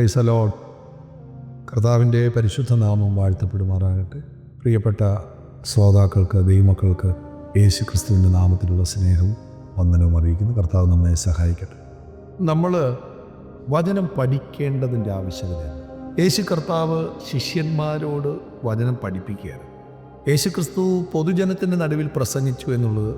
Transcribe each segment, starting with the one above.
പ്രൈസലോഡ് കർത്താവിന്റെ പരിശുദ്ധ നാമം വാഴ്ത്തപ്പെടുമാറാകട്ടെ. പ്രിയപ്പെട്ട ശ്രോതാക്കൾക്ക് ദൈവമക്കൾക്ക് യേശു ക്രിസ്തുവിന്റെ നാമത്തിലുള്ള സ്നേഹവും വന്ദനവും അറിയിക്കുന്നു. കർത്താവ് നമ്മെ സഹായിക്കട്ടെ. നമ്മൾ വചനം പഠിക്കേണ്ടതിന്റെ ആവശ്യകതയാണ് യേശു കർത്താവ് ശിഷ്യന്മാരോട് വചനം പഠിപ്പിക്കുകയാണ്. യേശു ക്രിസ്തു പൊതുജനത്തിന്റെ നടുവിൽ പ്രസംഗിച്ചു എന്നുള്ളത്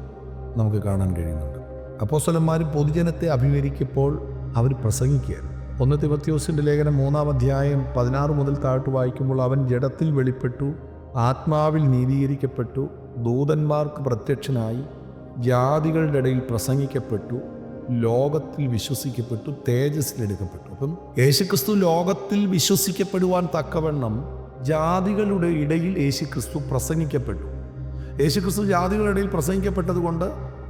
നമുക്ക് കാണാൻ കഴിയുന്നുണ്ട്. അപ്പോസ്വലന്മാർ പൊതുജനത്തെ അഭിമുഖീകരിക്കപ്പോൾ അവർ പ്രസംഗിക്കുകയാണ്. ഒന്ന് തിമത്യോസിന്റെ ലേഖനം മൂന്നാം അധ്യായം പതിനാറ് മുതൽ താഴ്ത്തു വായിക്കുമ്പോൾ അവൻ ജഡത്തിൽ വെളിപ്പെട്ടു ആത്മാവിൽ നീതീകരിക്കപ്പെട്ടു ദൂതന്മാർക്ക് പ്രത്യക്ഷനായി ജാതികളുടെ ഇടയിൽ പ്രസംഗിക്കപ്പെട്ടു ലോകത്തിൽ വിശ്വസിക്കപ്പെട്ടു തേജസ്സിലെടുക്കപ്പെട്ടു അപ്പം യേശുക്രിസ്തു ലോകത്തിൽ വിശ്വസിക്കപ്പെടുവാൻ തക്കവണ്ണം ജാതികളുടെ ഇടയിൽ യേശുക്രിസ്തു പ്രസംഗിക്കപ്പെട്ടു. യേശുക്രിസ്തു ജാതികളുടെ ഇടയിൽ പ്രസംഗിക്കപ്പെട്ടതുകൊണ്ട്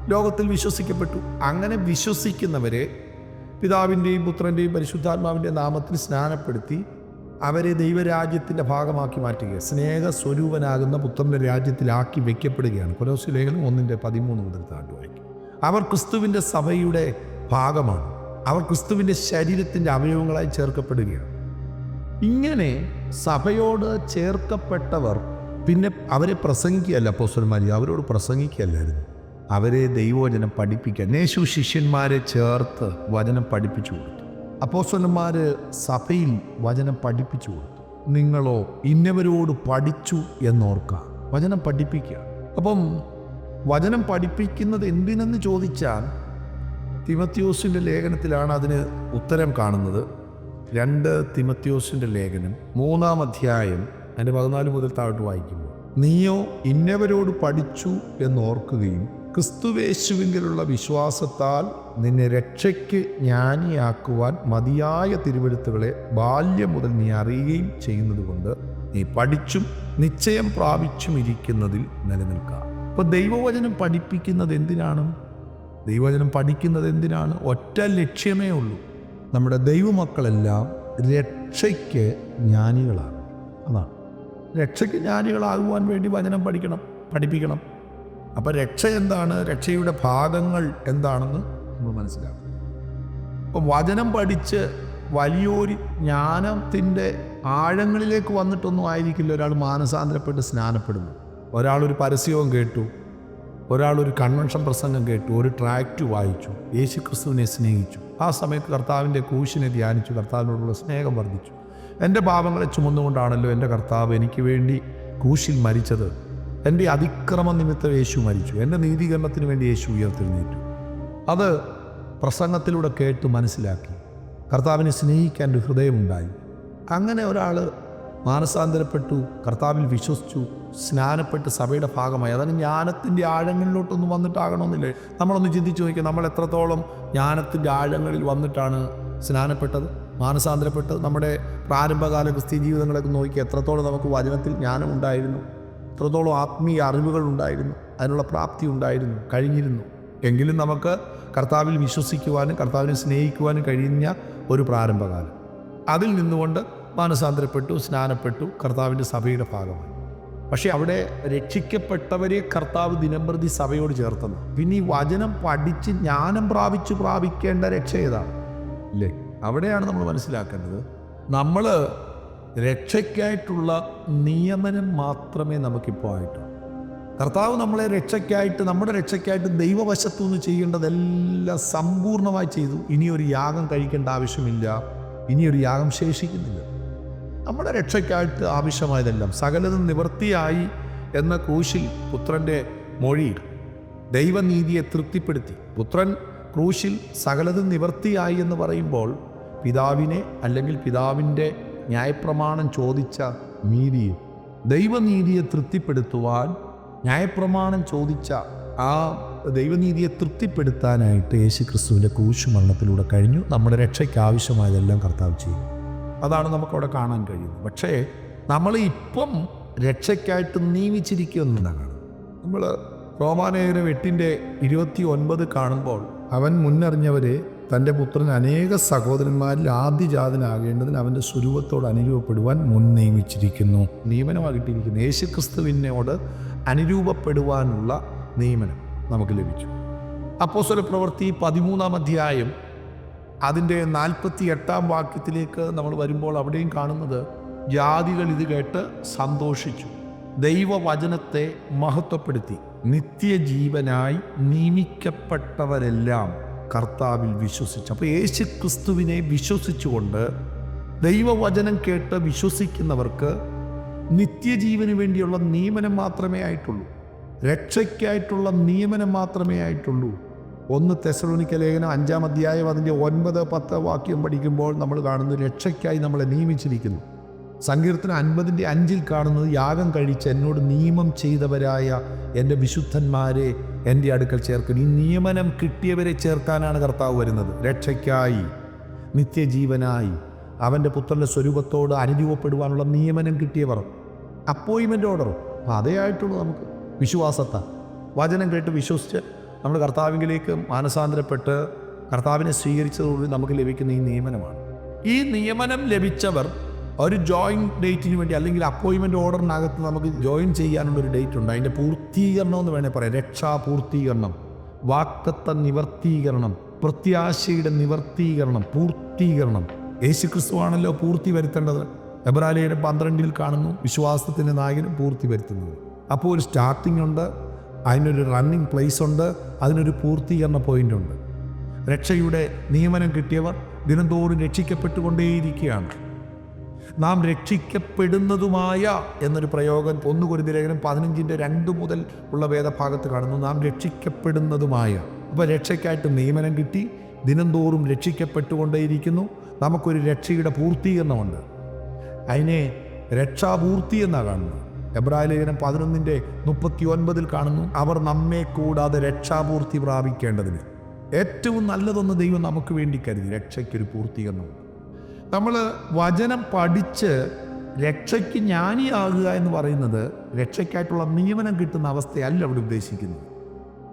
ലോകത്തിൽ വിശ്വസിക്കപ്പെട്ടു. അങ്ങനെ വിശ്വസിക്കുന്നവരെ പിതാവിന്റെയും പുത്രന്റെയും പരിശുദ്ധാത്മാവിന്റെ നാമത്തിൽ സ്നാനപ്പെടുത്തി അവരെ ദൈവരാജ്യത്തിന്റെ ഭാഗമാക്കി മാറ്റുക സ്നേഹ സ്വരൂപനാകുന്ന പുത്രന്റെ രാജ്യത്തിലാക്കി വയ്ക്കപ്പെടുകയാണ് കൊലോസി ലേഖനം ഒന്നിന്റെ പതിമൂന്ന് മുതൽ താണ്ടു വായിക്കും അവർ ക്രിസ്തുവിന്റെ സഭയുടെ ഭാഗമാണ്. അവർ ക്രിസ്തുവിന്റെ ശരീരത്തിന്റെ അവയവങ്ങളായി ചേർക്കപ്പെടുകയാണ്. ഇങ്ങനെ സഭയോട് ചേർക്കപ്പെട്ടവർ പിന്നെ അവരെ പ്രസംഗിക്കുകയല്ല അപ്പോസ്റ്റന്മാർ അവരോട് പ്രസംഗിക്കുകയല്ലായിരുന്നു. അവരെ ദൈവവചനം പഠിപ്പിക്കാൻ. യേശു ശിഷ്യന്മാരെ ചേർത്ത് വചനം പഠിപ്പിച്ചു കൊടുത്തു. അപ്പോസ്വലന്മാർ സഭയിൽ വചനം പഠിപ്പിച്ചു കൊടുത്തു. നിങ്ങളോ ഇന്നവരോട് പഠിച്ചു എന്നോർക്കുക വചനം പഠിപ്പിക്കുക. അപ്പം വചനം പഠിപ്പിക്കുന്നത് എന്തിനെന്ന് ചോദിച്ചാൽ തിമത്യോസിന്റെ ലേഖനത്തിലാണ് അതിന് ഉത്തരം കാണുന്നത്. രണ്ട് തിമത്യോസിന്റെ ലേഖനം മൂന്നാം അധ്യായം അതിന്റെ പതിനാല് മുതൽ താഴോട്ട് വായിക്കുമ്പോൾ. നീയോ ഇന്നവരോട് പഠിച്ചു എന്നോർക്കുകയും ക്രിസ്തുവേശുവിങ്കിലുള്ള വിശ്വാസത്താൽ നിന്നെ രക്ഷയ്ക്ക് ജ്ഞാനിയാക്കുവാൻ മതിയായ തിരുവെഴുത്തുകളെ ബാല്യം മുതൽ നീ അറിയുകയും ചെയ്യുന്നതുകൊണ്ട് നീ പഠിച്ചും നിശ്ചയം പ്രാപിച്ചും ഇരിക്കുന്നതിൽ നിലനിൽക്കുക അപ്പോൾ ദൈവവചനം പഠിപ്പിക്കുന്നത് എന്തിനാണ്? ദൈവവചനം പഠിക്കുന്നത് എന്തിനാണ്? ഒറ്റ ലക്ഷ്യമേ ഉള്ളൂ. നമ്മുടെ ദൈവമക്കളെല്ലാം രക്ഷയ്ക്ക് ജ്ഞാനികളാണ്. അതാണ്. രക്ഷയ്ക്ക് ജ്ഞാനികളാകുവാൻ വേണ്ടി വചനം പഠിക്കണം പഠിപ്പിക്കണം. അപ്പോൾ രക്ഷ എന്താണ്? രക്ഷയുടെ ഭാഗങ്ങൾ എന്താണെന്ന് നമ്മൾ മനസ്സിലാക്കും അപ്പം വചനം പഠിച്ച് വലിയൊരു ജ്ഞാനത്തിന്റെ ആഴങ്ങളിലേക്ക് വന്നിട്ടൊന്നും ആയിരിക്കില്ല ഒരാൾ മാനസാന്തരപ്പെട്ട് സ്നാനപ്പെടുന്നു ഒരാളൊരു പരസ്യവും കേട്ടു. ഒരാളൊരു കൺവെൻഷൻ പ്രസംഗം കേട്ടു. ഒരു ട്രാക്റ്റ് വായിച്ചു. യേശു ക്രിസ്തുവിനെ സ്നേഹിച്ചു. ആ സമയത്ത് കർത്താവിന്റെ കൂശിനെ ധ്യാനിച്ചു. കർത്താവിനോടുള്ള സ്നേഹം വർദ്ധിച്ചു. എന്റെ പാപങ്ങളെ ചുമന്നുകൊണ്ടാണല്ലോ എന്റെ കർത്താവ് എനിക്ക് വേണ്ടി കൂശിൽ മരിച്ചത്. എന്റെ അതിക്രമ നിമിത്തം യേശു മരിച്ചു. എന്റെ നീതീകരണത്തിന് വേണ്ടി യേശു ഉയർത്തെഴുന്നേറ്റു. അത് പ്രസംഗത്തിലൂടെ കേട്ട് മനസ്സിലാക്കി. കർത്താവിനെ സ്നേഹിക്കാൻ ഒരു ഹൃദയമുണ്ടായി. അങ്ങനെ ഒരാൾ മാനസാന്തരപ്പെട്ടു കർത്താവിൽ വിശ്വസിച്ചു സ്നാനപ്പെട്ട് സഭയുടെ ഭാഗമായി. അതാണ് ജ്ഞാനത്തിന്റെ ആഴങ്ങളിലോട്ടൊന്നും വന്നിട്ടാകണമെന്നില്ലേ? നമ്മളൊന്ന് ചിന്തിച്ചു നോക്കിയാൽ നമ്മൾ എത്രത്തോളം ജ്ഞാനത്തിന്റെ ആഴങ്ങളിൽ വന്നിട്ടാണ് സ്നാനപ്പെട്ടത് മാനസാന്തരപ്പെട്ടത്. നമ്മുടെ പ്രാരംഭകാല ക്രിസ്ത്യ ജീവിതങ്ങളൊക്കെ നോക്കി എത്രത്തോളം നമുക്ക് വചനത്തിൽ ജ്ഞാനം എത്രത്തോളം ആത്മീയ അറിവുകൾ ഉണ്ടായിരുന്നു അതിനുള്ള പ്രാപ്തി ഉണ്ടായിരുന്നു കഴിഞ്ഞിരുന്നു. എങ്കിലും നമുക്ക് കർത്താവിൽ വിശ്വസിക്കുവാനും കർത്താവിനെ സ്നേഹിക്കുവാനും കഴിഞ്ഞ ഒരു പ്രാരംഭകാലം. അതിൽ നിന്നുകൊണ്ട് മാനസാന്തരപ്പെട്ടു സ്നാനപ്പെട്ടു കർത്താവിന്റെ സഭയുടെ ഭാഗമായി. പക്ഷേ അവിടെ രക്ഷിക്കപ്പെട്ടവരെ കർത്താവ് ദിനംപ്രതി സഭയോട് ചേർത്തുന്നു പിന്നെ ഈ വചനം പഠിച്ച് ജ്ഞാനം പ്രാപിച്ചു പ്രാപിക്കേണ്ട രക്ഷ ഏതാണ്? അല്ലേ അവിടെയാണ് നമ്മൾ മനസ്സിലാക്കേണ്ടത്. നമ്മൾ രക്ഷയ്ക്കായിട്ടുള്ള നിയമനം മാത്രമേ നമുക്കിപ്പോൾ ആയിട്ടുള്ളൂ. കർത്താവ് നമ്മളെ രക്ഷയ്ക്കായിട്ട് നമ്മുടെ രക്ഷയ്ക്കായിട്ട് ദൈവവശത്തു നിന്ന് ചെയ്യേണ്ടതെല്ലാം സമ്പൂർണമായി ചെയ്തു. ഇനിയൊരു യാഗം കഴിക്കേണ്ട ആവശ്യമില്ല. ഇനിയൊരു യാഗം ശേഷിക്കുന്നില്ല. നമ്മുടെ രക്ഷയ്ക്കായിട്ട് ആവശ്യമായതെല്ലാം സകലതും നിവൃത്തിയായി എന്ന ക്രൂശിൽ പുത്രന്റെ മൊഴിയിൽ ദൈവനീതിയെ തൃപ്തിപ്പെടുത്തി. പുത്രൻ ക്രൂശിൽ സകലതും നിവൃത്തിയായി എന്ന് പറയുമ്പോൾ പിതാവിനെ അല്ലെങ്കിൽ പിതാവിന്റെ ന്യായപ്രമാണം ചോദിച്ച നീതിയെ ദൈവനീതിയെ തൃപ്തിപ്പെടുത്തുവാൻ ന്യായപ്രമാണം ചോദിച്ച ആ ദൈവനീതിയെ തൃപ്തിപ്പെടുത്താനായിട്ട് യേശു ക്രിസ്തുവിന്റെ കൂശുമരണത്തിലൂടെ കഴിഞ്ഞു. നമ്മുടെ രക്ഷയ്ക്ക് ആവശ്യമായതെല്ലാം കർത്താവ് ചെയ്യും അതാണ് നമുക്കവിടെ കാണാൻ കഴിയുന്നത്. പക്ഷേ നമ്മൾ ഇപ്പം രക്ഷയ്ക്കായിട്ട് നിയമിച്ചിരിക്കുന്നതാണ് നമ്മൾ റോമാനേഖരം എട്ടിന്റെ ഇരുപത്തി ഒൻപത് കാണുമ്പോൾ അവൻ മുന്നറിഞ്ഞവരെ തന്റെ പുത്രൻ അനേക സഹോദരന്മാരിൽ ആദ്യജാതനാകേണ്ടതിന് അവന്റെ സ്വരൂപത്തോട് അനുരൂപപ്പെടുവാൻ മുൻ നിയമിച്ചിരിക്കുന്നു നിയമനമാകിട്ടിരിക്കുന്നു യേശു ക്രിസ്തുവിനോട് അനുരൂപപ്പെടുവാനുള്ള നിയമനം നമുക്ക് ലഭിച്ചു. അപ്പോസ്വല പ്രവൃത്തി പതിമൂന്നാം അധ്യായം അതിന്റെ നാൽപ്പത്തി എട്ടാം വാക്യത്തിലേക്ക് നമ്മൾ വരുമ്പോൾ അവിടെയും കാണുന്നത് ജാതികൾ ഇത് കേട്ട് സന്തോഷിച്ചു. ദൈവവചനത്തെ മഹത്വപ്പെടുത്തി. നിത്യജീവനായി നിയമിക്കപ്പെട്ടവരെല്ലാം കർത്താവിൽ വിശ്വസിച്ചു. അപ്പോൾ യേശു ക്രിസ്തുവിനെ വിശ്വസിച്ചുകൊണ്ട് ദൈവവചനം കേട്ട് വിശ്വസിക്കുന്നവർക്ക് നിത്യജീവന് വേണ്ടിയുള്ള നിയമനം മാത്രമേ ആയിട്ടുള്ളൂ. രക്ഷയ്ക്കായിട്ടുള്ള നിയമനം മാത്രമേ ആയിട്ടുള്ളൂ. ഒന്ന് തെസലോണിക്ക ലേഖനം അഞ്ചാം അധ്യായം അതിന്റെ ഒൻപത് പത്ത് വാക്യം പഠിക്കുമ്പോൾ നമ്മൾ കാണുന്നു രക്ഷയ്ക്കായി നമ്മളെ നിയമിച്ചിരിക്കുന്നു. സങ്കീർത്തനം അൻപതിന്റെ അഞ്ചിൽ കാണുന്നത് യാഗം കഴിച്ച് എന്നോട് നിയമം ചെയ്തവരായ എന്റെ വിശുദ്ധന്മാരെ എന്റെ അടുക്കൽ ചേർക്കും. ഈ നിയമനം കിട്ടിയവരെ ചേർക്കാനാണ് കർത്താവ് വരുന്നത്. രക്ഷയ്ക്കായി നിത്യജീവനായി അവന്റെ പുത്രന്റെ സ്വരൂപത്തോട് അനുരൂപപ്പെടുവാനുള്ള നിയമനം കിട്ടിയവർ. അപ്പോയിൻമെന്റ് ഓർഡർ. അതേ ആയിട്ടുള്ളൂ നമുക്ക്. വിശ്വാസത്ത. വചനം കേട്ട് വിശ്വസിച്ച് നമ്മൾ കർത്താവിലേക്ക് മാനസാന്തരപ്പെട്ട് കർത്താവിനെ സ്വീകരിച്ചതോടുകൂടി നമുക്ക് ലഭിക്കുന്ന ഈ നിയമനമാണ്. ഈ നിയമനം ലഭിച്ചവർ ഒരു ജോയിൻ ഡേറ്റിന് വേണ്ടി അല്ലെങ്കിൽ അപ്പോയിൻമെന്റ് ഓർഡറിനകത്ത് നമുക്ക് ജോയിൻ ചെയ്യാനുള്ള ഒരു ഡേറ്റ് ഉണ്ട്. അതിന്റെ പൂർത്തീകരണം എന്ന് വേണേൽ പറയാം. രക്ഷാപൂർത്തീകരണം വാക്തത്വ നിവർത്തീകരണം പ്രത്യാശയുടെ നിവർത്തീകരണം പൂർത്തീകരണം. യേശു ക്രിസ്തുവാണല്ലോ പൂർത്തി വരുത്തേണ്ടത്. എബ്രാലിയുടെ പന്ത്രണ്ടിൽ കാണുന്നു വിശ്വാസത്തിന്റെ നായകനും പൂർത്തി വരുത്തുന്നത്. അപ്പോൾ ഒരു സ്റ്റാർട്ടിംഗ് ഉണ്ട് അതിനൊരു റണ്ണിങ് പ്ലേസ് ഉണ്ട് അതിനൊരു പൂർത്തീകരണ പോയിന്റ് ഉണ്ട്. രക്ഷയുടെ നിയമനം കിട്ടിയവർ ദിനംതോറും രക്ഷിക്കപ്പെട്ടുകൊണ്ടേയിരിക്കുകയാണ്. നാം രക്ഷിക്കപ്പെടുന്നതുമായ എന്നൊരു പ്രയോഗം ഒന്ന് കുരുതിലേഖനം പതിനഞ്ചിന്റെ രണ്ട് മുതൽ ഉള്ള വേദഭാഗത്ത് കാണുന്നു. നാം രക്ഷിക്കപ്പെടുന്നതുമായ. അപ്പോൾ രക്ഷയ്ക്കായിട്ട് നിയമനം കിട്ടി. ദിനംതോറും രക്ഷിക്കപ്പെട്ടുകൊണ്ടേയിരിക്കുന്നു. നമുക്കൊരു രക്ഷയുടെ പൂർത്തീകരണമുണ്ട് അതിനെ രക്ഷാപൂർത്തി എന്നാണ് കാണുന്നത്. എബ്രാഹിം ലേഖനം പതിനൊന്നിന്റെ മുപ്പത്തി ഒൻപതിൽ കാണുന്നു. അവർ നമ്മെ കൂടാതെ രക്ഷാപൂർത്തി പ്രാപിക്കേണ്ടതിന്. ഏറ്റവും നല്ലതൊന്ന് ദൈവം നമുക്ക് വേണ്ടി കരുതി. രക്ഷയ്ക്കൊരു പൂർത്തീകരണമുണ്ട് നമ്മൾ വചനം പഠിച്ച് രക്ഷയ്ക്ക് ജ്ഞാനിയാകുക എന്ന് പറയുന്നത് രക്ഷയ്ക്കായിട്ടുള്ള നിയമനം കിട്ടുന്ന അവസ്ഥയല്ല അവിടെ ഉദ്ദേശിക്കുന്നത്.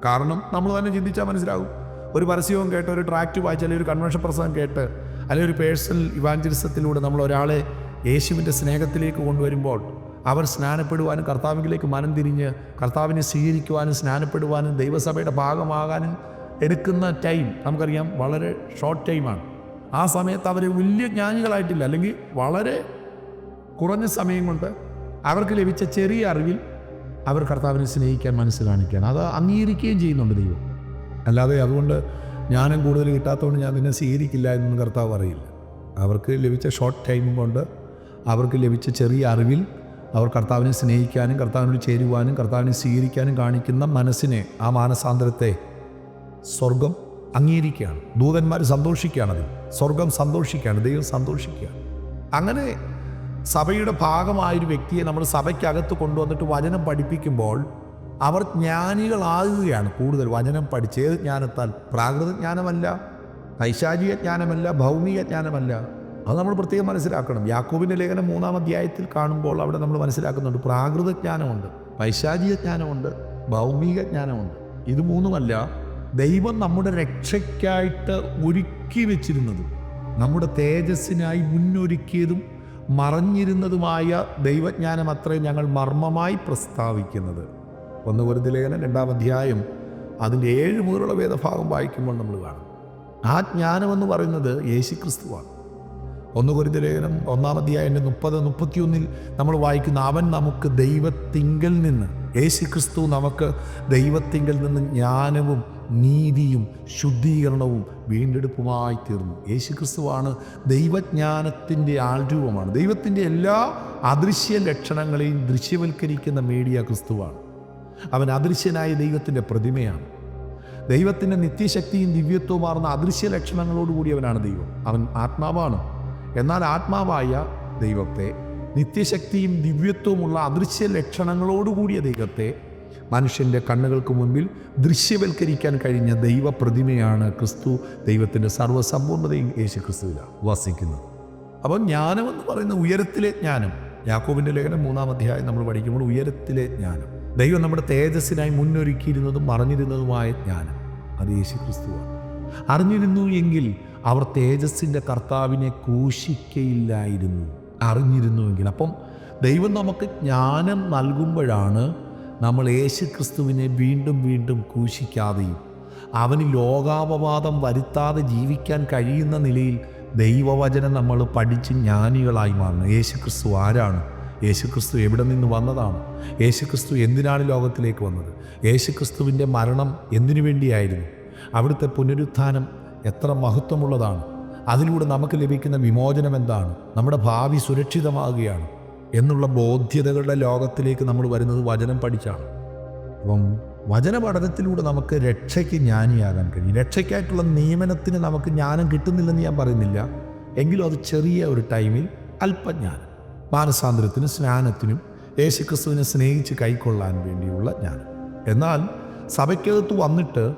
കാരണം നമ്മൾ തന്നെ ചിന്തിച്ചാൽ മനസ്സിലാകും. ഒരു പരസ്യവും കേട്ട് ഒരു ട്രാക്റ്റ് വായിച്ച് അല്ലെങ്കിൽ ഒരു കൺവെൻഷൻ പ്രസംഗം കേട്ട് അല്ലെങ്കിൽ ഒരു പേഴ്സണൽ ഇവാഞ്ചലിസത്തിലൂടെ നമ്മൾ ഒരാളെ യേശുവിന്റെ സ്നേഹത്തിലേക്ക് കൊണ്ടുവരുമ്പോൾ അവർ സ്നാനപ്പെടുവാനും കർത്താവിലേക്ക് മനം തിരിഞ്ഞ് കർത്താവിനെ സ്വീകരിക്കുവാനും സ്നാനപ്പെടുവാനും ദൈവസഭയുടെ ഭാഗമാകാനും എടുക്കുന്ന ടൈം നമുക്കറിയാം വളരെ ഷോർട്ട് ടൈമാണ് ആ സമയത്ത് അവർ വലിയ ജ്ഞാനികളായിട്ടില്ല. അല്ലെങ്കിൽ വളരെ കുറഞ്ഞ സമയം കൊണ്ട് അവർക്ക് ലഭിച്ച ചെറിയ അറിവിൽ അവർ കർത്താവിനെ സ്നേഹിക്കാൻ മനസ്സ് കാണിക്കുകയാണ്. അത് അംഗീകരിക്കുകയും ചെയ്യുന്നുണ്ട് ദൈവം. അല്ലാതെ അതുകൊണ്ട് ജ്ഞാനം കൂടുതൽ കിട്ടാത്തതുകൊണ്ട് ഞാൻ നിന്നെ സ്വീകരിക്കില്ല എന്നൊന്നും കർത്താവ് അറിയില്ല അവർക്ക് ലഭിച്ച ഷോർട്ട് ടൈം കൊണ്ട് അവർക്ക് ലഭിച്ച ചെറിയ അറിവിൽ അവർ കർത്താവിനെ സ്നേഹിക്കാനും കർത്താവിനോട് ചേരുവാനും കർത്താവിനെ സ്വീകരിക്കാനും കാണിക്കുന്ന മനസ്സിനെ ആ മാനസാന്തരത്തെ സ്വർഗം അംഗീകരിക്കുകയാണ്. ദൂതന്മാർ സന്തോഷിക്കുകയാണ് അതിൽ. സ്വർഗം സന്തോഷിക്കുകയാണ് ദൈവം സന്തോഷിക്കുകയാണ്. അങ്ങനെ സഭയുടെ ഭാഗമായൊരു വ്യക്തിയെ നമ്മൾ സഭയ്ക്കകത്ത് കൊണ്ടുവന്നിട്ട് വചനം പഠിപ്പിക്കുമ്പോൾ അവർ ജ്ഞാനികളാകുകയാണ് കൂടുതൽ. വചനം പഠിച്ച് ഏത് ജ്ഞാനത്താൽ? പ്രാകൃത ജ്ഞാനമല്ല ജ്ഞാനമല്ല ഭൗമിക ജ്ഞാനമല്ല. അത് നമ്മൾ പ്രത്യേകം മനസ്സിലാക്കണം. യാക്കോബിന്റെ ലേഖനം മൂന്നാം അധ്യായത്തിൽ കാണുമ്പോൾ അവിടെ നമ്മൾ മനസ്സിലാക്കുന്നുണ്ട് പ്രാകൃത ജ്ഞാനമുണ്ട് പൈശാചിക ജ്ഞാനമുണ്ട് ഭൗമിക ജ്ഞാനമുണ്ട്. ഇത് മൂന്നുമല്ല ദൈവം നമ്മുടെ രക്ഷയ്ക്കായിട്ട് ഒരുക്കി വെച്ചിരുന്നതും നമ്മുടെ തേജസ്സിനായി മുന്നൊരുക്കിയതും മറഞ്ഞിരുന്നതുമായ ദൈവജ്ഞാനം അത്രയും ഞങ്ങൾ മർമ്മമായി പ്രസ്താവിക്കുന്നത്. ഒന്ന് ഒരു ലേഖനം രണ്ടാം അധ്യായം അതിന്റെ ഏഴ് മുതലുള്ള വേദഭാഗം വായിക്കുമ്പോൾ നമ്മൾ കാണും. ആ ജ്ഞാനമെന്ന് പറയുന്നത് യേശുക്രിസ്തുവാണ്. ഒന്ന് കുരുതി ലേഖനം ഒന്നാം അധ്യായന്റെ മുപ്പത് മുപ്പത്തിയൊന്നിൽ നമ്മൾ വായിക്കുന്ന അവൻ നമുക്ക് ദൈവത്തിങ്കൽ നിന്ന് യേശു ക്രിസ്തു നമുക്ക് ദൈവത്തിങ്കൽ നിന്ന് ജ്ഞാനവും നീതിയും ശുദ്ധീകരണവും വീണ്ടെടുപ്പുമായി തീർന്നു. യേശു ക്രിസ്തുവാണ് ദൈവജ്ഞാനത്തിന്റെ ആൾരൂപമാണ്. ദൈവത്തിന്റെ എല്ലാ അദൃശ്യ ലക്ഷണങ്ങളെയും ദൃശ്യവൽക്കരിക്കുന്ന മീഡിയ ക്രിസ്തുവാണ്. അവൻ അദൃശ്യനായ ദൈവത്തിന്റെ പ്രതിമയാണ്. ദൈവത്തിന്റെ നിത്യശക്തിയും ദിവ്യത്വവും ദിവ്യത്വമാർന്ന അദൃശ്യ ലക്ഷണങ്ങളോടുകൂടിയവനാണ് ദൈവം. അവൻ ആത്മാവാണ്. എന്നാൽ ആത്മാവായ ദൈവത്തെ നിത്യശക്തിയും ദിവ്യത്വമുള്ള അദൃശ്യ ലക്ഷണങ്ങളോടുകൂടിയ ദൈവത്തെ മനുഷ്യന്റെ കണ്ണുകൾക്ക് മുമ്പിൽ ദൃശ്യവൽക്കരിക്കാൻ കഴിഞ്ഞ ദൈവപ്രതിമയാണ് ക്രിസ്തു ദൈവത്തിന്റെ സർവസമ്പൂർണതയും യേശു ക്രിസ്തുവിലാണ് വസിക്കുന്നത് അപ്പോൾ ജ്ഞാനമെന്ന് പറയുന്ന ഉയരത്തിലെ ജ്ഞാനം യാക്കോബിന്റെ ലേഖനം മൂന്നാം അധ്യായം നമ്മൾ പഠിക്കുമ്പോൾ ഉയരത്തിലെ ജ്ഞാനം ദൈവം നമ്മുടെ തേജസ്സിനായി മുന്നൊരുക്കിയിരുന്നതും മറഞ്ഞിരുന്നതുമായ ജ്ഞാനം അത് യേശു ക്രിസ്തുവാണ് അറിഞ്ഞിരുന്നു എങ്കിൽ അവർ തേജസ്സിന്റെ കർത്താവിനെ ക്രൂശിക്കയില്ലായിരുന്നു. അറിഞ്ഞിരുന്നുവെങ്കിൽ അപ്പം ദൈവം നമുക്ക് ജ്ഞാനം നൽകുമ്പോഴാണ് നമ്മൾ യേശു ക്രിസ്തുവിനെ വീണ്ടും വീണ്ടും ക്രൂശിക്കാതെയും അവന് ലോകാപവാദം വരുത്താതെ ജീവിക്കാൻ കഴിയുന്ന നിലയിൽ ദൈവവചനം നമ്മൾ പഠിച്ച് ജ്ഞാനികളായി മാറണം. യേശുക്രിസ്തു ആരാണ്? യേശുക്രിസ്തു എവിടെ നിന്ന് വന്നതാണ്? യേശുക്രിസ്തു എന്തിനാണ് ലോകത്തിലേക്ക് വന്നത്? യേശുക്രിസ്തുവിന്റെ മരണം എന്തിനു വേണ്ടിയായിരുന്നു? അവിടുത്തെ പുനരുത്ഥാനം എത്ര മഹത്വമുള്ളതാണ്? അതിലൂടെ നമുക്ക് ലഭിക്കുന്ന വിമോചനം എന്താണ്? നമ്മുടെ ഭാവി സുരക്ഷിതമാകുകയാണ്. എന്നുള്ള ബോധ്യതകളുടെ ലോകത്തിലേക്ക് നമ്മൾ വരുന്നത് വചനം പഠിച്ചാണ്. അപ്പം വചന പഠനത്തിലൂടെ നമുക്ക് രക്ഷയ്ക്ക് ജ്ഞാനിയാകാൻ കഴിയും. രക്ഷയ്ക്കായിട്ടുള്ള നിയമനത്തിന് നമുക്ക് ജ്ഞാനം കിട്ടുന്നില്ലെന്ന് ഞാൻ പറയുന്നില്ല. എങ്കിലും അത് ചെറിയ ഒരു ടൈമിൽ അല്പജ്ഞാനം. മാനസാന്തരത്തിനും സ്നാനത്തിനും യേശുക്രിസ്തുവിനെ സ്നേഹിച്ച് കൈക്കൊള്ളാൻ വേണ്ടിയുള്ള ജ്ഞാനം. എന്നാൽ സഭയ്ക്കകത്ത് വന്നിട്ട്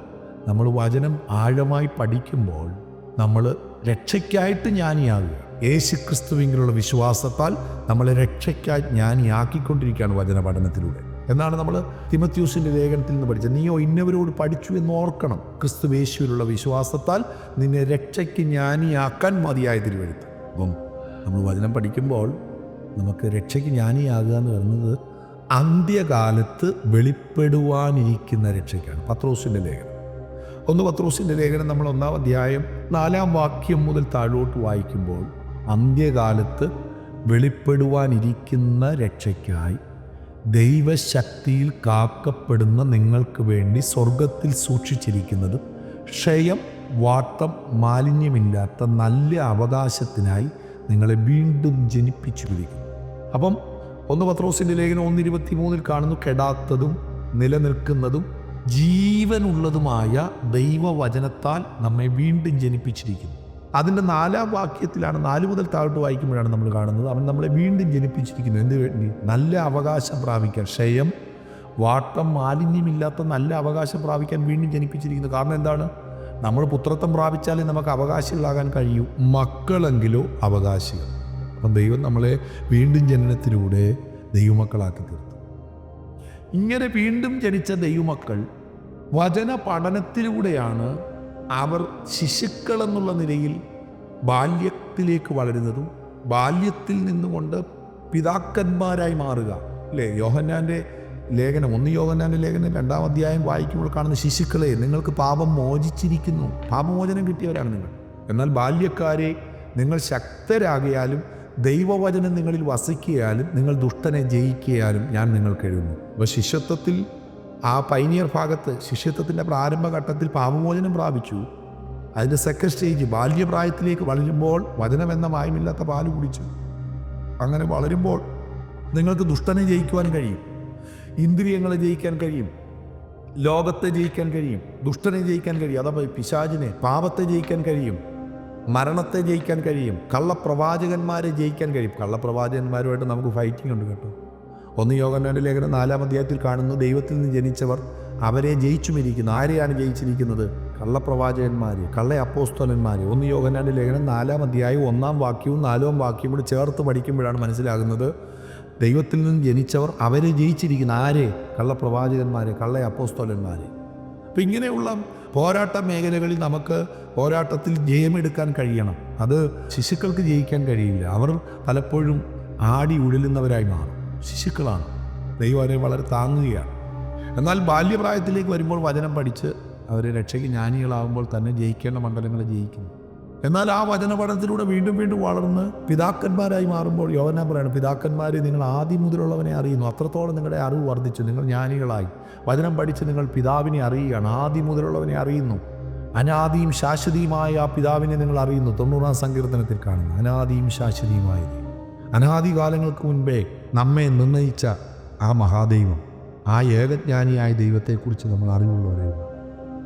നമ്മൾ വചനം ആഴമായി പഠിക്കുമ്പോൾ നമ്മൾ രക്ഷയ്ക്കായിട്ട് ജ്ഞാനിയാകുക. യേശുക്രിസ്തുവിലുള്ള വിശ്വാസത്താൽ നമ്മളെ രക്ഷയ്ക്കായി ജ്ഞാനിയാക്കിക്കൊണ്ടിരിക്കുകയാണ് വചന പഠനത്തിലൂടെ എന്നാണ് നമ്മൾ തിമത്യൂസിന്റെ ലേഖനത്തിൽ നിന്ന് പഠിച്ചത്. നീയോ ഇന്നവരോട് പഠിച്ചു എന്ന് ഓർക്കണം. ക്രിസ്തു യേശുവിലുള്ള വിശ്വാസത്താൽ നിന്നെ രക്ഷയ്ക്ക് ജ്ഞാനിയാക്കാൻ മതിയായ തിരുവഴുത്ത്. അപ്പം നമ്മൾ വചനം പഠിക്കുമ്പോൾ നമുക്ക് രക്ഷയ്ക്ക് ജ്ഞാനിയാകുക എന്ന് പറയുന്നത് അന്ത്യകാലത്ത് വെളിപ്പെടുവാനിരിക്കുന്ന രക്ഷയ്ക്കാണ്. പത്രോസിന്റെ ലേഖനം. ഒന്ന് പത്രോസിന്റെ ലേഖനം നമ്മൾ ഒന്നാം അധ്യായം നാലാം വാക്യം മുതൽ താഴോട്ട് വായിക്കുമ്പോൾ അന്ത്യകാലത്ത് വെളിപ്പെടുവാനിരിക്കുന്ന രക്ഷയ്ക്കായി ദൈവശക്തിയിൽ കാക്കപ്പെടുന്ന നിങ്ങൾക്ക് വേണ്ടി സ്വർഗത്തിൽ സൂക്ഷിച്ചിരിക്കുന്നത് ക്ഷയം വാട്ടം മാലിന്യമില്ലാത്ത നല്ല അവകാശത്തിനായി നിങ്ങളെ വീണ്ടും ജനിപ്പിച്ചു വിളിക്കും അപ്പം ഒന്ന് പത്രോസിന്റെ ലേഖനം ഒന്ന് ഇരുപത്തി മൂന്നിൽ കാണുന്നു. കെടാത്തതും നിലനിൽക്കുന്നതും ജീവനുള്ളതുമായ ദൈവവചനത്താൽ നമ്മെ വീണ്ടും ജനിപ്പിച്ചിരിക്കുന്നു. അതിന്റെ നാലാം വാക്യത്തിലാണ് നാല് മുതൽ താഴോട്ട് വായിക്കുമ്പോഴാണ് നമ്മൾ കാണുന്നത്. അവൻ നമ്മളെ വീണ്ടും ജനിപ്പിച്ചിരിക്കുന്നു. എന്ത് വേണ്ടി? നല്ല അവകാശം പ്രാപിക്കാൻ. ക്ഷയം വാട്ടം മാലിന്യമില്ലാത്ത നല്ല അവകാശം പ്രാപിക്കാൻ വീണ്ടും ജനിപ്പിച്ചിരിക്കുന്നു. കാരണം എന്താണ്? നമ്മൾ പുത്രത്വം പ്രാപിച്ചാലേ നമുക്ക് അവകാശികളാകാൻ കഴിയൂ. മക്കളെങ്കിലോ അവകാശികൾ. അപ്പം ദൈവം നമ്മളെ വീണ്ടും ജനനത്തിലൂടെ ദൈവമക്കളാക്കി തീർത്തു. ഇങ്ങനെ വീണ്ടും ജനിച്ച ദൈവമക്കൾ വചന പഠനത്തിലൂടെയാണ് അവർ ശിശുക്കളെന്നുള്ള നിലയിൽ ബാല്യത്തിലേക്ക് വളരുന്നതും ബാല്യത്തിൽ നിന്നുകൊണ്ട് പിതാക്കന്മാരായി മാറുക. അല്ലേ യോഹന്നാന്റെ ലേഖനം ഒന്ന് യോഹന്നാന്റെ ലേഖനം രണ്ടാം അധ്യായം വായിക്കുമ്പോൾ കാണുന്ന ശിശുക്കളെ നിങ്ങൾക്ക് പാപം മോചിച്ചിരിക്കുന്നു. പാപമോചനം കിട്ടിയവരാണ് നിങ്ങൾ. എന്നാൽ ബാല്യക്കാരെ നിങ്ങൾ ശക്തരാകിയാലും ദൈവവചനം നിങ്ങളിൽ വസിക്കുകയാലും നിങ്ങൾ ദുഷ്ടനെ ജയിക്കുകയാലും ഞാൻ നിങ്ങൾക്ക് എഴുതുന്നു. അപ്പോൾ ശിഷ്യത്വത്തിൽ ആ പൈനിയർ ഭാഗത്ത് ശിഷ്യത്വത്തിന്റെ പ്രാരംഭഘട്ടത്തിൽ പാപമോചനം പ്രാപിച്ചു. അതിന്റെ സെക്കൻഡ് സ്റ്റേജ് ബാല്യപ്രായത്തിലേക്ക് വളരുമ്പോൾ വചനം എന്ന മായമില്ലാത്ത പാൽ കുടിച്ചു. അങ്ങനെ വളരുമ്പോൾ നിങ്ങൾക്ക് ദുഷ്ടനെ ജയിക്കുവാൻ കഴിയും ഇന്ദ്രിയങ്ങളെ ജയിക്കാൻ കഴിയും ലോകത്തെ ജയിക്കാൻ കഴിയും ദുഷ്ടനെ ജയിക്കാൻ കഴിയും അഥവാ പിശാചിനെ പാപത്തെ ജയിക്കാൻ കഴിയും മരണത്തെ ജയിക്കാൻ കഴിയും കള്ളപ്രവാചകന്മാരെ ജയിക്കാൻ കഴിയും. കള്ളപ്രവാചകന്മാരുമായിട്ട് നമുക്ക് ഫൈറ്റിംഗ് ഉണ്ട് കേട്ടോ. ഒന്ന് യോഗനാന്റെ ലേഖനം നാലാം അധ്യായത്തിൽ കാണുന്നു ദൈവത്തിൽ നിന്ന് ജനിച്ചവർ അവരെ ജയിച്ചുമിരിക്കുന്നു. ആരെയാണ് ജയിച്ചിരിക്കുന്നത്? കള്ളപ്രവാചകന്മാർ കള്ള അപ്പോസ്തോലന്മാർ ഒന്ന് യോഗനാന്റെ ലേഖനം നാലാം അധ്യായം ഒന്നാം വാക്യവും നാലാം വാക്യവും കൂടി ചേർത്ത് പഠിക്കുമ്പോഴാണ് മനസ്സിലാകുന്നത്. ദൈവത്തിൽ നിന്ന് ജനിച്ചവർ അവരെ ജയിച്ചിരിക്കുന്ന. ആരെ? കള്ളപ്രവാചകന്മാരെ കള്ള അപ്പോസ്തോലന്മാരെ അപ്പം ഇങ്ങനെയുള്ള പോരാട്ട മേഖലകളിൽ നമുക്ക് പോരാട്ടത്തിൽ ജയമെടുക്കാൻ കഴിയണം. അത് ശിശുക്കൾക്ക് ജയിക്കാൻ കഴിയില്ല. അവർ പലപ്പോഴും ആടി ഉഴലുന്നവരായി മാറും. ശിശുക്കളാണ്. ദൈവം അവരെ വളരെ താങ്ങുകയാണ്. എന്നാൽ ബാല്യപ്രായത്തിലേക്ക് വരുമ്പോൾ വചനം പഠിച്ച് അവർ രക്ഷയ്ക്ക് ജ്ഞാനികളാകുമ്പോൾ തന്നെ ജയിക്കേണ്ട മണ്ഡലങ്ങളെ ജയിക്കുന്നു. എന്നാൽ ആ വചന പഠനത്തിലൂടെ വീണ്ടും വീണ്ടും വളർന്ന് പിതാക്കന്മാരായി മാറുമ്പോൾ യോവന പറയണം പിതാക്കന്മാരെ നിങ്ങൾ ആദ്യം മുതലുള്ളവനെ അറിയുന്നു. അത്രത്തോളം നിങ്ങളുടെ അറിവ് വർദ്ധിച്ചു. നിങ്ങൾ ജ്ഞാനികളായി. വചനം പഠിച്ച് നിങ്ങൾ പിതാവിനെ അറിയുകയാണ്. ആദ്യം മുതലുള്ളവനെ അറിയുന്നു. അനാദിയും ശാശ്വതിയുമായ ആ പിതാവിനെ നിങ്ങൾ അറിയുന്നു. തൊണ്ണൂറാം സങ്കീർത്തനത്തിൽ കാണുന്നു. അനാദിയും ശാശ്വതിയുമായത് അനാദി കാലങ്ങൾക്ക് മുൻപേ നമ്മെ നിർണയിച്ച ആ മഹാദൈവം ആ ഏകജ്ഞാനിയായ ദൈവത്തെക്കുറിച്ച് നമ്മൾ അറിവുള്ളവരായിരുന്നു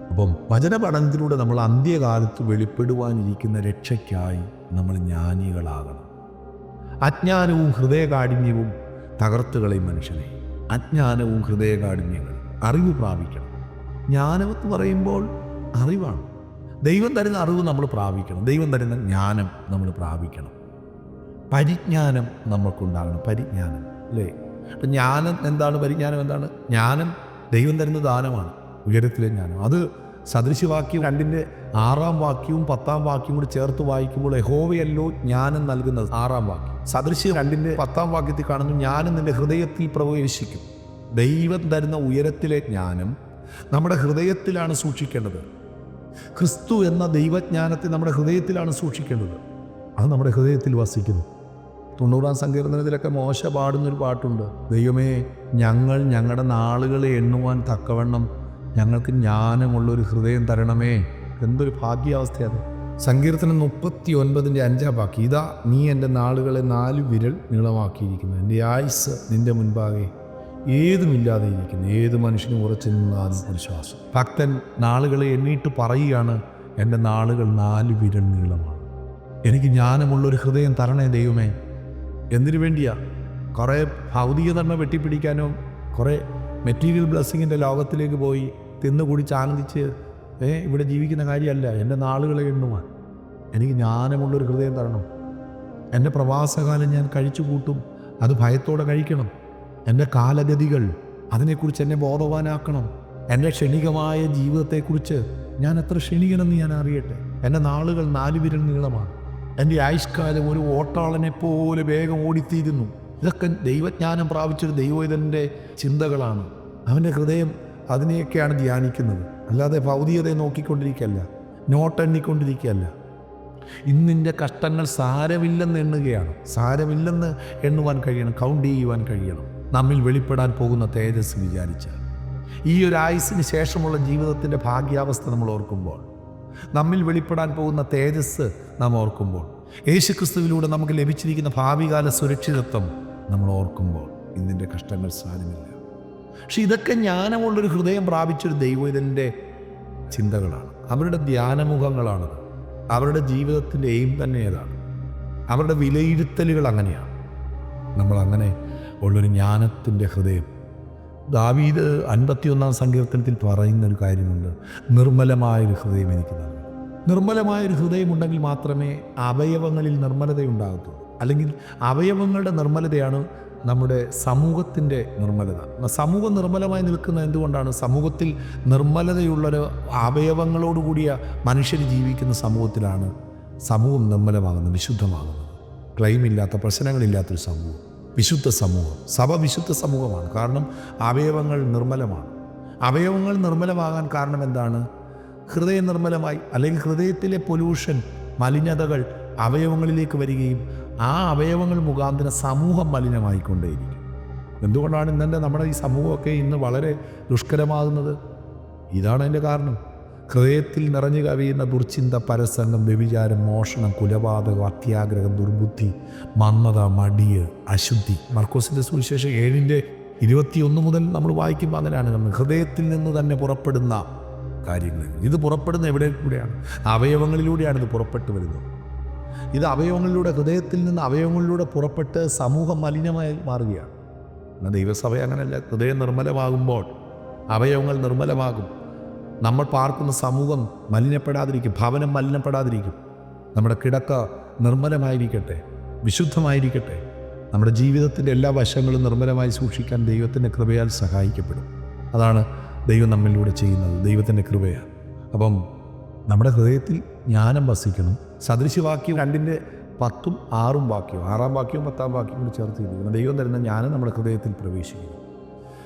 അപ്പം വചനപഠനത്തിലൂടെ നമ്മൾ അന്ത്യകാലത്ത് വെളിപ്പെടുവാനിരിക്കുന്ന രക്ഷയ്ക്കായി നമ്മൾ ജ്ഞാനികളാകണം. അജ്ഞാനവും ഹൃദയകാഠിന്യവും തകർത്തുകളെ മനുഷ്യനെ. അജ്ഞാനവും ഹൃദയകാഠിന്യങ്ങൾ അറിവ് പ്രാപിക്കണം. ജ്ഞാനമെന്ന് പറയുമ്പോൾ അറിവാണ്. ദൈവം തരുന്ന അറിവ് നമ്മൾ പ്രാപിക്കണം. ദൈവം തരുന്ന ജ്ഞാനം നമ്മൾ പ്രാപിക്കണം. പരിജ്ഞാനം നമുക്കുണ്ടാകണം പരിജ്ഞാനം അല്ലേ? അപ്പം ജ്ഞാനം എന്താണ്? പരിജ്ഞാനം എന്താണ്? ജ്ഞാനം ദൈവം തരുന്ന ദാനമാണ്. ഉയരത്തിലെ ജ്ഞാനം. അത് സദൃശവാക്യം രണ്ടിന്റെ ആറാം വാക്യവും പത്താം വാക്യവും കൂടി ചേർത്ത് വായിക്കുമ്പോൾ യഹോവയല്ലോ ജ്ഞാനം നൽകുന്നത്. ആറാം വാക്യം. സദൃശ്യ രണ്ടിന്റെ പത്താം വാക്യത്തിൽ കാണുന്നു ജ്ഞാനം നിന്റെ ഹൃദയത്തിൽ പ്രവേശിക്കും. ദൈവം തരുന്ന ഉയരത്തിലെ ജ്ഞാനം നമ്മുടെ ഹൃദയത്തിലാണ് സൂക്ഷിക്കേണ്ടത്. ക്രിസ്തു എന്ന ദൈവജ്ഞാനത്തെ നമ്മുടെ ഹൃദയത്തിലാണ് സൂക്ഷിക്കേണ്ടത്. അത് നമ്മുടെ ഹൃദയത്തിൽ വസിക്കുന്നു. തൊണ്ണൂറാം സങ്കീർത്തനത്തിലൊക്കെ മോശ പാടുന്നൊരു പാട്ടുണ്ട്. ദൈവമേ ഞങ്ങൾ ഞങ്ങളുടെ നാളുകളെ എണ്ണുവാൻ തക്കവണ്ണം ഞങ്ങൾക്ക് ജ്ഞാനമുള്ളൊരു ഹൃദയം തരണമേ. എന്തൊരു ഭാഗ്യാവസ്ഥയാണ് സങ്കീർത്തനം മുപ്പത്തി ഒൻപതിന്റെ അഞ്ചാം ബാക്കി ഇതാ നീ എന്റെ നാളുകളെ നാല് വിരൽ നീളമാക്കിയിരിക്കുന്നു. എന്റെ ആയുസ് നിന്റെ മുൻപാകെ ഏതുമില്ലാതെ ഇരിക്കുന്നു. ഏത് മനുഷ്യനും ഉറച്ചു നിന്നാലും വിശ്വാസം. ഭക്തൻ നാളുകളെ എണ്ണീട്ട് പറയുകയാണ് എന്റെ നാളുകൾ നാല് വിരൽ നീളമാണ്. എനിക്ക് ജ്ഞാനമുള്ളൊരു ഹൃദയം തരണേ ദൈവമേ. എന്തിനു വേണ്ടിയാ? കുറേ ഭൗതിക നന്മ വെട്ടിപ്പിടിക്കാനോ കുറേ മെറ്റീരിയൽ ബ്ലെസ്സിങ്ങിന്റെ ലോകത്തിലേക്ക് പോയി തിന്നു കുടിച്ച് ആനന്ദിച്ച് ഏ ഇവിടെ ജീവിക്കുന്ന കാര്യമല്ല. എന്റെ നാളുകളെ എണ്ണുവാൻ. എനിക്ക് ജ്ഞാനമുള്ളൊരു ഹൃദയം തരണം. എന്റെ പ്രവാസകാലം ഞാൻ കഴിച്ചു കൂട്ടും. അത് ഭയത്തോടെ കഴിക്കണം. എന്റെ കാലഗതികൾ അതിനെക്കുറിച്ച് എന്നെ ബോധവാനാക്കണം. എന്റെ ക്ഷണികമായ ജീവിതത്തെക്കുറിച്ച് ഞാൻ എത്ര ക്ഷണികനെന്ന് ഞാൻ അറിയട്ടെ? എന്റെ നാളുകൾ നാലുവിരൽ നീളമാണ്. എന്റെ ആയുഷ്കാലം ഒരു ഓട്ടാളനെ പോലെ വേഗം ഓടിത്തീരുന്നു. ഇതൊക്കെ ദൈവജ്ഞാനം പ്രാപിച്ചൊരു ദൈവവേദന്റെ ചിന്തകളാണ്. അവന്റെ ഹൃദയം അതിനെയൊക്കെയാണ് ധ്യാനിക്കുന്നത്. അല്ലാതെ ഭൗതികതയെ നോക്കിക്കൊണ്ടിരിക്കുകയല്ല നോട്ടെണ്ണിക്കൊണ്ടിരിക്കുകയല്ല ഇന്നിന്റെ കഷ്ടങ്ങൾ സാരമില്ലെന്ന് എണ്ണുകയാണ്. സാരമില്ലെന്ന് എണ്ണുവാൻ കഴിയണം കൗണ്ട് ചെയ്യുവാൻ കഴിയണം. നമ്മിൽ വെളിപ്പെടാൻ പോകുന്ന തേജസ് വിചാരിച്ചാൽ. ഈ ഒരു ആയുസിന് ശേഷമുള്ള ജീവിതത്തിന്റെ ഭാഗ്യാവസ്ഥ നമ്മൾ ഓർക്കുമ്പോൾ നമ്മിൽ വെളിപ്പെടാൻ പോകുന്ന തേജസ് നാം ഓർക്കുമ്പോൾ. യേശുക്രിസ്തുവിലൂടെ നമുക്ക് ലഭിച്ചിരിക്കുന്ന ഭാവികാല സുരക്ഷിതത്വം നമ്മൾ ഓർക്കുമ്പോൾ ഇന്നിന്റെ കഷ്ടങ്ങൾ സാരമില്ല പക്ഷെ ഇതൊക്കെ ജ്ഞാനമുള്ളൊരു ഹൃദയം പ്രാപിച്ചൊരു ദൈവത്തിന്റെ ചിന്തകളാണ്. അവരുടെ ധ്യാനമുഖങ്ങളാണത്. അവരുടെ ജീവിതത്തിന്റെ എയിം തന്നെ ഏതാണ്. അവരുടെ വിലയിരുത്തലുകൾ അങ്ങനെയാണ്. നമ്മൾ അങ്ങനെ ഉള്ളൊരു ജ്ഞാനത്തിന്റെ ഹൃദയം ദാവീദ് അൻപത്തിയൊന്നാം സങ്കീർത്തനത്തിൽ പറയുന്ന ഒരു കാര്യമുണ്ട്. നിർമ്മലമായൊരു ഹൃദയം എനിക്ക് നൽകും നിർമ്മലമായൊരു ഹൃദയം ഉണ്ടെങ്കിൽ മാത്രമേ അവയവങ്ങളിൽ നിർമ്മലതയുണ്ടാകത്തുള്ളൂ അല്ലെങ്കിൽ അവയവങ്ങളുടെ നിർമ്മലതയാണ് നമ്മുടെ സമൂഹത്തിന്റെ നിർമ്മലത. സമൂഹം നിർമ്മലമായി നിൽക്കുന്നത് എന്തുകൊണ്ടാണ്? സമൂഹത്തിൽ നിർമ്മലതയുള്ളൊരു അവയവങ്ങളോടുകൂടിയ മനുഷ്യർ ജീവിക്കുന്ന സമൂഹത്തിലാണ് സമൂഹം നിർമ്മലമാകുന്നത് വിശുദ്ധമാകുന്നത്. ക്ലെയിമില്ലാത്ത പ്രശ്നങ്ങളില്ലാത്തൊരു സമൂഹം. വിശുദ്ധ സമൂഹം. സഭ വിശുദ്ധ സമൂഹമാണ്. കാരണം അവയവങ്ങൾ നിർമ്മലമാണ്. അവയവങ്ങൾ നിർമ്മലമാകാൻ കാരണം എന്താണ്? ഹൃദയം നിർമ്മലമായി അല്ലെങ്കിൽ ഹൃദയത്തിലെ പൊല്യൂഷൻ മലിനതകൾ അവയവങ്ങളിലേക്ക് വരികയും ആ അവയവങ്ങൾ മുഖാന്തരം സമൂഹം മലിനമായിക്കൊണ്ടേയിരിക്കും. എന്തുകൊണ്ടാണ് ഇന്നെ നമ്മുടെ ഈ സമൂഹമൊക്കെ ഇന്ന് വളരെ ദുഷ്കരമാകുന്നത്? ഇതാണ് അതിന്റെ കാരണം. ഹൃദയത്തിൽ നിറഞ്ഞു കവിയുന്ന ദുർചിന്ത പരസംഗം വ്യഭിചാരം മോഷണം കുലപാതകം അത്യാഗ്രഹം ദുർബുദ്ധി മന്മത മടിയ് അശുദ്ധി. മർക്കോസിന്റെ സുവിശേഷം ഏഴിന്റെ ഇരുപത്തിയൊന്ന് മുതൽ നമ്മൾ വായിക്കുമ്പോൾ അങ്ങനെയാണ് നമ്മൾ ഹൃദയത്തിൽ നിന്ന് തന്നെ പുറപ്പെടുന്ന കാര്യങ്ങൾ. ഇത് പുറപ്പെടുന്ന എവിടെ കൂടെയാണ്? അവയവങ്ങളിലൂടെയാണ് ഇത് പുറപ്പെട്ടു വരുന്നത്. ഇത് അവയവങ്ങളിലൂടെ ഹൃദയത്തിൽ നിന്ന് അവയവങ്ങളിലൂടെ പുറപ്പെട്ട് സമൂഹം മലിനമായി മാറുകയാണ്. എന്നാൽ ദൈവസഭ അങ്ങനെയല്ല. ഹൃദയം നിർമ്മലമാകുമ്പോൾ അവയവങ്ങൾ നിർമ്മലമാകും. നമ്മൾ പാർക്കുന്ന സമൂഹം മലിനപ്പെടാതിരിക്കും ഭവനം മലിനപ്പെടാതിരിക്കും. നമ്മുടെ കിടക്ക നിർമ്മലമായിരിക്കട്ടെ വിശുദ്ധമായിരിക്കട്ടെ. നമ്മുടെ ജീവിതത്തിന്റെ എല്ലാ വശങ്ങളും നിർമ്മലമായി സൂക്ഷിക്കാൻ ദൈവത്തിന്റെ കൃപയാൽ സഹായിക്കപ്പെടും. അതാണ് ദൈവം നമ്മളിലൂടെ ചെയ്യുന്നത് ദൈവത്തിന്റെ കൃപയാണ് അപ്പം നമ്മുടെ ഹൃദയത്തിൽ ജ്ഞാനം വസിക്കണം. സദൃശവാക്യം രണ്ടിന്റെ പത്തും ആറും വാക്യവും ആറാം വാക്യവും പത്താം വാക്യവും കൂടി ചേർത്ത് ചെയ്തിരിക്കുന്നു ദൈവം തരുന്ന ജ്ഞാനം നമ്മുടെ ഹൃദയത്തിൽ പ്രവേശിക്കുന്നു.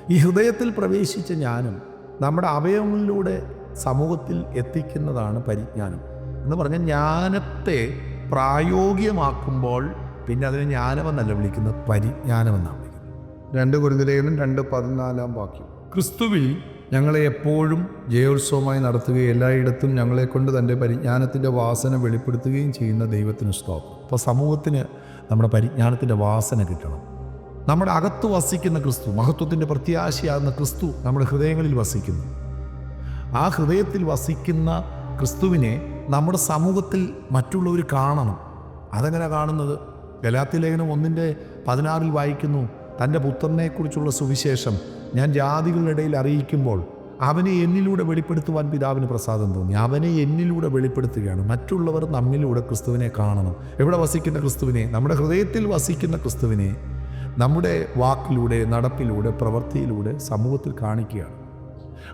ഈ ഹൃദയത്തിൽ പ്രവേശിച്ച ജ്ഞാനം നമ്മുടെ അവയവങ്ങളിലൂടെ സമൂഹത്തിൽ എത്തിക്കുന്നതാണ് പരിജ്ഞാനം. എന്ന് പറഞ്ഞാൽ ജ്ഞാനത്തെ പ്രായോഗികമാക്കുമ്പോൾ പിന്നെ അതിനെ ജ്ഞാനമെന്നല്ല വിളിക്കുന്നത് പരിജ്ഞാനമെന്നാണ് വിളിക്കുന്നത്. രണ്ട് കുരുതലേനും രണ്ട് പതിനാലാം വാക്യം. ക്രിസ്തുവിൽ ഞങ്ങളെ എപ്പോഴും ജയോത്സവമായി നടത്തുകയും എല്ലായിടത്തും ഞങ്ങളെ കൊണ്ട് തന്റെ പരിജ്ഞാനത്തിന്റെ വാസന വെളിപ്പെടുത്തുകയും ചെയ്യുന്ന ദൈവത്തിന് സ്തോത്രം. അപ്പോൾ സമൂഹത്തിന് നമ്മുടെ പരിജ്ഞാനത്തിന്റെ വാസന കിട്ടണം. നമ്മുടെ അകത്ത് വസിക്കുന്ന ക്രിസ്തു മഹത്വത്തിന്റെ പ്രത്യാശയാകുന്ന ക്രിസ്തു നമ്മുടെ ഹൃദയങ്ങളിൽ വസിക്കുന്നു. ആ ഹൃദയത്തിൽ വസിക്കുന്ന ക്രിസ്തുവിനെ നമ്മുടെ സമൂഹത്തിൽ മറ്റുള്ളവർ കാണണം. അതെങ്ങനെ കാണുന്നത്? ഗലാത്തിലേഖനം ഒന്നിന്റെ പതിനാറിൽ വായിക്കുന്നു തന്റെ പുത്രനെക്കുറിച്ചുള്ള സുവിശേഷം ഞാൻ ജാതികളുടെ ഇടയിൽ അറിയിക്കുമ്പോൾ അവനെ എന്നിലൂടെ വെളിപ്പെടുത്തുവാൻ പിതാവിന് പ്രസാദം തോന്നി. അവനെ എന്നിലൂടെ വെളിപ്പെടുത്തുകയാണ്. മറ്റുള്ളവർ നമ്മിലൂടെ ക്രിസ്തുവിനെ കാണണം. എവിടെ വസിക്കുന്ന ക്രിസ്തുവിനെ? നമ്മുടെ ഹൃദയത്തിൽ വസിക്കുന്ന ക്രിസ്തുവിനെ നമ്മുടെ വാക്കിലൂടെ നടപ്പിലൂടെ പ്രവൃത്തിയിലൂടെ സമൂഹത്തിൽ കാണിക്കുകയാണ്.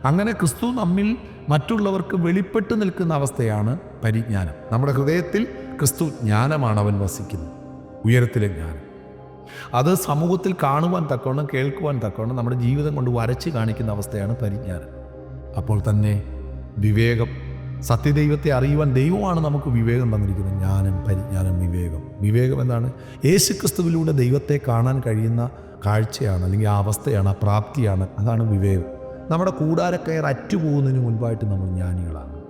അങ്ങനെ ക്രിസ്തു നമ്മിൽ മറ്റുള്ളവർക്ക് വെളിപ്പെട്ട് നിൽക്കുന്ന അവസ്ഥയാണ് പരിജ്ഞാനം. നമ്മുടെ ഹൃദയത്തിൽ ക്രിസ്തു ജ്ഞാനമാണ് അവൻ വസിക്കുന്നത്. ഉയരത്തിലെ ജ്ഞാനം. അത് സമൂഹത്തിൽ കാണുവാൻ തക്കവണ്ണം കേൾക്കുവാൻ തക്കവണ്ണം നമ്മുടെ ജീവിതം കൊണ്ട് വരച്ച് കാണിക്കുന്ന അവസ്ഥയാണ് പരിജ്ഞാനം. അപ്പോൾ തന്നെ വിവേകം സത്യദൈവത്തെ അറിയുവാൻ ദൈവമാണ് നമുക്ക് വിവേകം തന്നിരിക്കുന്നത്. ജ്ഞാനം പരിജ്ഞാനം വിവേകം. വിവേകം എന്താണ്? യേശുക്രിസ്തുവിലൂടെ ദൈവത്തെ കാണാൻ കഴിയുന്ന കാഴ്ചയാണ് അല്ലെങ്കിൽ ആ അവസ്ഥയാണ് ആ പ്രാപ്തിയാണ്. അതാണ് വിവേകം. നമ്മുടെ കൂടാരക്കയർ അറ്റുപോകുന്നതിന് മുൻപായിട്ട് നമ്മൾ ജ്ഞാനികളാണ്.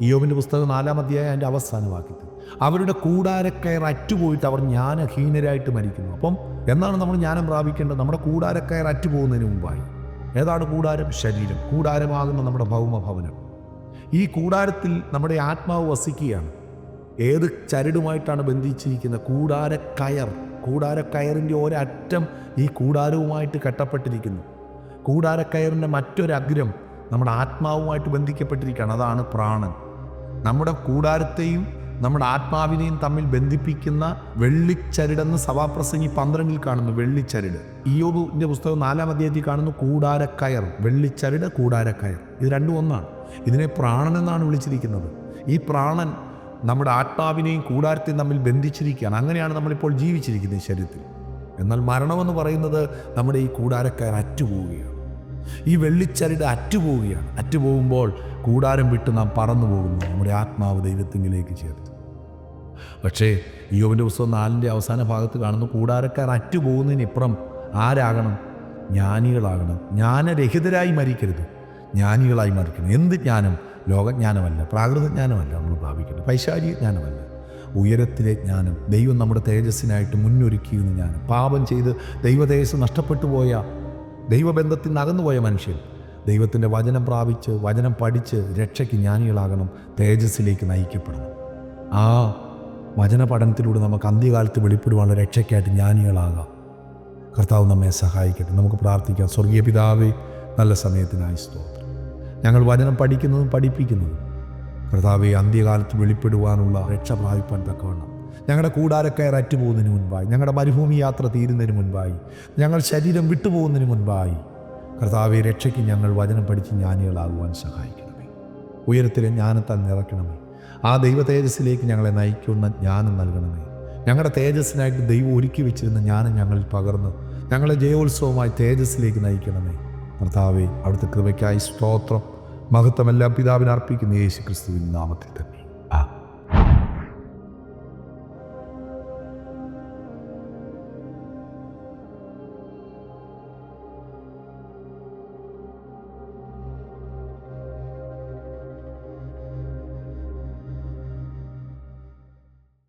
ഇയോബിന്റെ പുസ്തകം നാലാം അധ്യായം അതിന്റെ അവസാന വാക്യത്തിൽ. അവരുടെ കൂടാരക്കയർ അറ്റുപോയിട്ട് അവർ ജ്ഞാനഹീനരായിട്ട് മരിക്കുന്നു. അപ്പം എന്നാണ് നമ്മൾ ജ്ഞാനം പ്രാപിക്കേണ്ടത്? നമ്മുടെ കൂടാരക്കയർ അറ്റുപോകുന്നതിന് മുമ്പായി. ഏതാണ് കൂടാരം? ശരീരം. കൂടാരമാകുന്ന നമ്മുടെ ഭൗമഭവനം. ഈ കൂടാരത്തിൽ നമ്മുടെ ആത്മാവ് വസിക്കുകയാണ്. ഏത് ചരടുമായിട്ടാണ് ബന്ധിച്ചിരിക്കുന്നത് കൂടാര കയർ കൂടാര കയറിന്റെ ഒരറ്റം ഈ കൂടാരവുമായിട്ട് കെട്ടപ്പെട്ടിരിക്കുന്നു. കൂടാരക്കയറിന്റെ മറ്റൊരഗ്രം നമ്മുടെ ആത്മാവുമായിട്ട് ബന്ധിക്കപ്പെട്ടിരിക്കുകയാണ്. അതാണ് പ്രാണൻ. നമ്മുടെ കൂടാരത്തെയും നമ്മുടെ ആത്മാവിനെയും തമ്മിൽ ബന്ധിപ്പിക്കുന്ന വെള്ളിച്ചരടെന്ന് സഭാപ്രസംഗി പന്ത്രണ്ടിൽ കാണുന്നു വെള്ളിച്ചരട്. ഇയോബിന്റെ പുസ്തകം നാലാം അധ്യായത്തിൽ കാണുന്നു കൂടാരക്കയർ വെള്ളിച്ചരട് കൂടാരക്കയർ. ഇത് രണ്ടും ഒന്നാണ്. ഇതിനെ പ്രാണൻ എന്നാണ് വിളിച്ചിരിക്കുന്നത്. ഈ പ്രാണൻ നമ്മുടെ ആത്മാവിനെയും കൂടാരത്തെയും തമ്മിൽ ബന്ധിച്ചിരിക്കുകയാണ്. അങ്ങനെയാണ് നമ്മളിപ്പോൾ ജീവിച്ചിരിക്കുന്നത് ഈ ശരീരത്തിൽ. എന്നാൽ മരണമെന്ന് പറയുന്നത് നമ്മുടെ ഈ കൂടാരക്കയർ അറ്റുപോവുകയാണ്. ഈ വെള്ളിച്ചരട് അറ്റുപോവുകയാണ്. അറ്റുപോകുമ്പോൾ കൂടാരം വിട്ട് നാം പറന്നു പോകുന്നു നമ്മുടെ ആത്മാവ് ദൈവത്തിങ്കിലേക്ക് ചേർത്ത് പക്ഷേ യോവിന്റെ പുസ്തകം നാലിന്റെ അവസാന ഭാഗത്ത് കാണുന്നു കൂടാരക്കാർ അറ്റുപോകുന്നതിനിപ്പുറം ആരാകണം? ജ്ഞാനികളാകണം. ജ്ഞാനരഹിതരായി മരിക്കരുത്. ജ്ഞാനികളായി മരിക്കണം. എന്ത് ജ്ഞാനം? ലോകജ്ഞാനമല്ല പ്രാകൃതജ്ഞാനമല്ല നമ്മൾ ഭാവിക്കുന്നത്. പൈശാചിക ജ്ഞാനമല്ല. ഉയരത്തിലെ ജ്ഞാനം ദൈവം നമ്മുടെ തേജസ്സിനായിട്ട് മുന്നൊരുക്കിയിരുന്ന ജ്ഞാനം. പാപം ചെയ്ത് ദൈവ തേജസ് നഷ്ടപ്പെട്ടു പോയ ദൈവബന്ധത്തിൽ നിന്ന് അകന്നുപോയ മനുഷ്യൻ. ദൈവത്തിന്റെ വചനം പ്രാപിച്ച് വചനം പഠിച്ച് രക്ഷയ്ക്ക് ജ്ഞാനികളാകണം തേജസ്സിലേക്ക് നയിക്കപ്പെടണം. ആ വചന പഠനത്തിലൂടെ നമുക്ക് അന്ത്യകാലത്ത് വെളിപ്പെടുവാനുള്ള രക്ഷയ്ക്കായിട്ട് ജ്ഞാനികളാകാം. കർത്താവ് നമ്മെ സഹായിക്കട്ടെ. നമുക്ക് പ്രാർത്ഥിക്കാം. സ്വർഗീയ പിതാവേ നല്ല സമയത്തിനായി സ്തോത്രം. ഞങ്ങൾ വചനം പഠിക്കുന്നതും പഠിപ്പിക്കുന്നതും കർത്താവെ അന്ത്യകാലത്ത് വെളിപ്പെടുവാനുള്ള രക്ഷ പ്രാപിപ്പാൻ തക്കവണ്ണം. ഞങ്ങളുടെ കൂടാരക്കയർ അറ്റുപോകുന്നതിന് മുൻപായി ഞങ്ങളുടെ മരുഭൂമി യാത്ര തീരുന്നതിന് മുൻപായി ഞങ്ങൾ ശരീരം വിട്ടുപോകുന്നതിന് മുൻപായി കർത്താവെ രക്ഷയ്ക്ക് ഞങ്ങൾ വചനം പഠിച്ച് ജ്ഞാനികളാകുവാൻ സഹായിക്കണമേ. ഉയരത്തിലെ ജ്ഞാനത്താൽ നിറയ്ക്കണമേ. ആ ദൈവ തേജസ്സിലേക്ക് ഞങ്ങളെ നയിക്കുന്ന ജ്ഞാനം നൽകണമേ. ഞങ്ങളുടെ തേജസ്സിനായിട്ട് ദൈവം ഒരുക്കി വെച്ചിരുന്ന ജ്ഞാനം ഞങ്ങളിൽ പകർന്നു ഞങ്ങളെ ജയോത്സവമായി തേജസ്സിലേക്ക് നയിക്കണമേ. കർത്താവെ അവിടുത്തെ കൃപയ്ക്കായി സ്തോത്രം മഹത്വമെല്ലാം പിതാവിന് അർപ്പിക്കുന്ന. യേശു ക്രിസ്തുവിൻ നാമത്തിൽ തന്നെ.